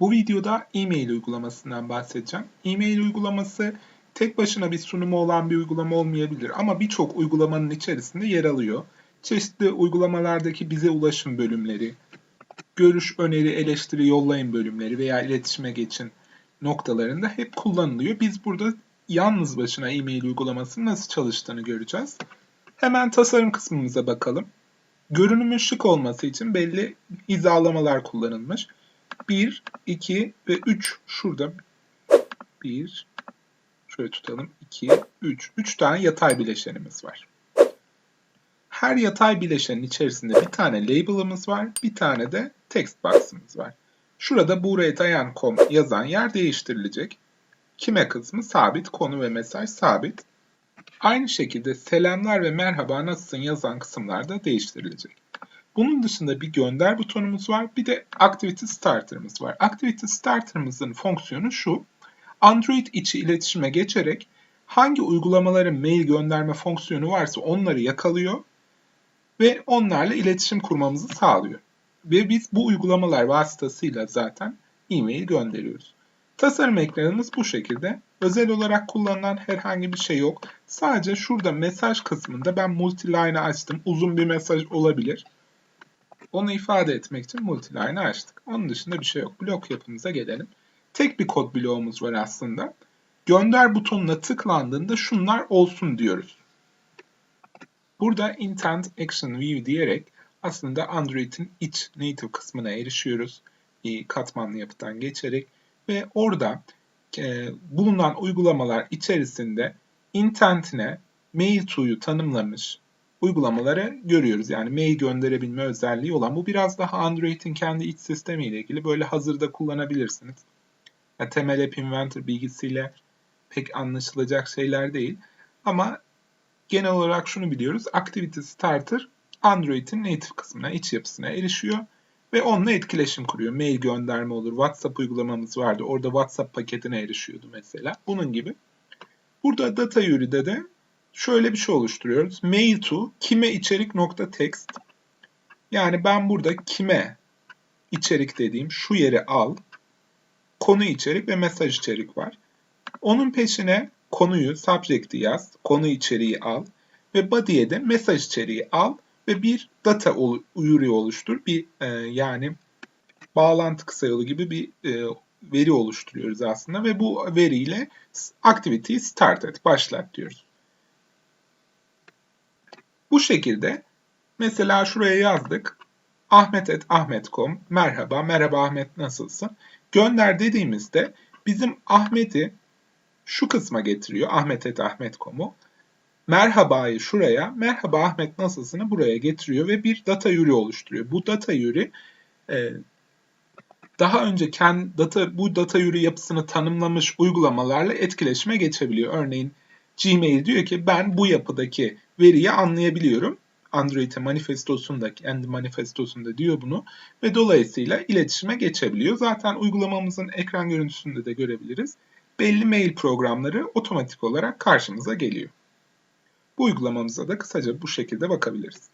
Bu videoda e-mail uygulamasından bahsedeceğim. E-mail uygulaması tek başına bir sunumu olan bir uygulama olmayabilir ama birçok uygulamanın içerisinde yer alıyor. Çeşitli uygulamalardaki bize ulaşım bölümleri, görüş, öneri, eleştiri yollayın bölümleri veya iletişime geçin noktalarında hep kullanılıyor. Biz burada yalnız başına e-mail uygulamasının nasıl çalıştığını göreceğiz. Hemen tasarım kısmımıza bakalım. Görünümün şık olması için belli hizalamalar kullanılmış. 1, 2 ve 3 şurada. 1, şöyle tutalım. 2, 3. 3 tane yatay bileşenimiz var. Her yatay bileşenin içerisinde bir tane label'ımız var, bir tane de text box'ımız var. Şurada burayetayan.com yazan yer değiştirilecek. Kime kısmı sabit, konu ve mesaj sabit. Aynı şekilde selamlar ve merhaba nasılsın yazan kısımlar da değiştirilecek. Bunun dışında bir gönder butonumuz var. Bir de Activity Starter'ımız var. Activity Starter'ımızın fonksiyonu şu. Android içi iletişime geçerek hangi uygulamaların mail gönderme fonksiyonu varsa onları yakalıyor ve onlarla iletişim kurmamızı sağlıyor. Ve biz bu uygulamalar vasıtasıyla zaten e-mail gönderiyoruz. Tasarım ekranımız bu şekilde. Özel olarak kullanılan herhangi bir şey yok. Sadece şurada mesaj kısmında ben multiline'ı açtım. Uzun bir mesaj olabilir. Onu ifade etmek için multiline'ı açtık. Onun dışında bir şey yok. Blok yapımıza gelelim. Tek bir kod bloğumuz var aslında. Gönder butonuna tıklandığında şunlar olsun diyoruz. Burada Intent Action View diyerek aslında Android'in iç native kısmına erişiyoruz. Katmanlı yapıdan geçerek ve orada e, bulunan uygulamalar içerisinde intentine mail to'yu tanımlamış uygulamaları görüyoruz. Yani mail gönderebilme özelliği olan. Bu biraz daha Android'in kendi iç sistemiyle ilgili. Böyle hazırda kullanabilirsiniz. Yani temel App Inventor bilgisiyle pek anlaşılacak şeyler değil. Ama genel olarak şunu biliyoruz. Activity Starter Android'in native kısmına, iç yapısına erişiyor ve onunla etkileşim kuruyor. Mail gönderme olur. WhatsApp uygulamamız vardı. Orada WhatsApp paketine erişiyordu mesela. Bunun gibi. Burada data URI'de de şöyle bir şey oluşturuyoruz. Mail to kime içerik nokta text. Yani ben burada kime içerik dediğim şu yeri al. Konu içerik ve mesaj içerik var. Onun peşine konuyu, subject'i yaz. Konu içeriği al. Ve body'ye de mesaj içeriği al ve bir data URI oluştur. Bir e, yani bağlantı kısa yolu gibi bir e, veri oluşturuyoruz aslında ve bu veriyle activity'yi start et, başlat diyoruz. Bu şekilde mesela şuraya yazdık. Ahmet et Ahmet.com merhaba, merhaba Ahmet nasılsın? Gönder dediğimizde bizim Ahmet'i şu kısma getiriyor. Ahmet et Ahmet.com'u merhabayı şuraya, merhaba Ahmet nasılsını buraya getiriyor ve bir data yürü oluşturuyor. Bu data yürü e, daha önce kendi data bu data yürü yapısını tanımlamış uygulamalarla etkileşime geçebiliyor. Örneğin Gmail diyor ki ben bu yapıdaki veriyi anlayabiliyorum. Android'e manifestosunda, kendi manifestosunda diyor bunu ve dolayısıyla iletişime geçebiliyor. Zaten uygulamamızın ekran görüntüsünde de görebiliriz. Belli mail programları otomatik olarak karşımıza geliyor. Bu uygulamamıza da kısaca bu şekilde bakabiliriz.